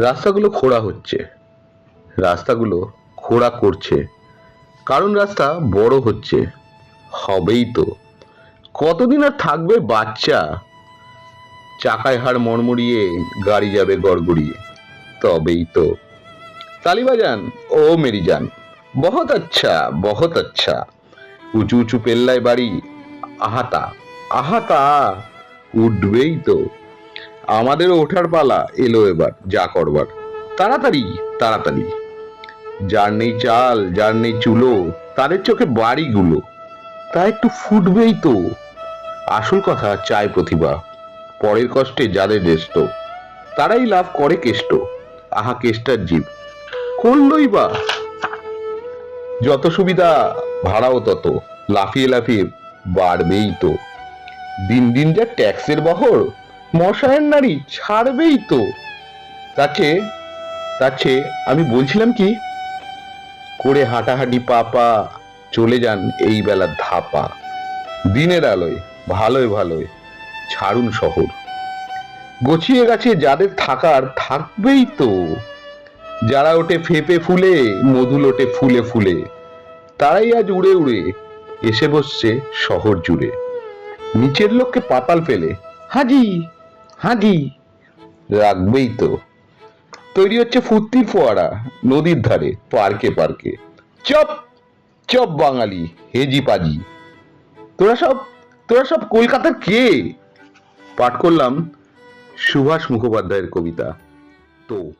রাস্তাগুলো খোঁড়া হচ্ছে। রাস্তাগুলো খোঁড়া করছে। কারণ রাস্তা বড় হচ্ছে। হবেই তো। কতদিন আর থাকবে বাচ্চা? চাকায় হাড় মরমড়িয়ে গাড়ি যাবে গড়গড়িয়ে। তবেই তো। তালিবাজান, ও মেরি যান বহুত আচ্ছা বহুত আচ্ছা। উঁচু উঁচু পেল্লায় বাড়ি, আহাতা আহাতা, উঠবেই তো। আমাদেরও ওঠার পালা এলো এবার, যা করবার। তাড়াতাড়ি তাড়াতাড়ি। যার নেই চাল, যার নেই চুলো, তাদের চোখে বাড়িগুলো। তা একটু ফুটবেই তো। আসল কথা চায় প্রতিভা। পরের কষ্টে যাদের রেষ্ট তারাই লাভ করে কেষ্ট। আহা, কেষ্টার জীব। করলই বা? যত সুবিধা, ভাড়াও তত। লাফিয়ে লাফিয়ে বাড়বেই তো। দিন দিন যা ট্যাক্সের বহর মশায়ের নারী ছাড়বেই তো। তাকে তাছে আমি বলছিলাম কি, করে হাঁটাহাঁটি পাপা, চলে যান এই বেলার ধাপা। দিনের আলোয়, ভালোয় ভালোয়, ছাড়ুন শহর। গছিয়ে গেছে যাদের থাকার, থাকবেই তো। যারা ওঠে ফেপে ফুলে মধু লোটে ফুলে ফুলে, তারাই আজ উড়ে উড়ে এসে বসছে শহর জুড়ে। নিচের লোককে পাতাল ফেলে, হাজি হাজি রাখবেই তো। তৈরি হচ্ছে ফুর্তির ফোয়ারা নদীর ধারে, পার্কে পার্কে। চপ চপ বাঙালি, হেজি পাজি। তোরা সব তোরা সব কলকাতার কে? পাঠ করলাম সুভাষ মুখোপাধ্যায়ের কবিতা। তো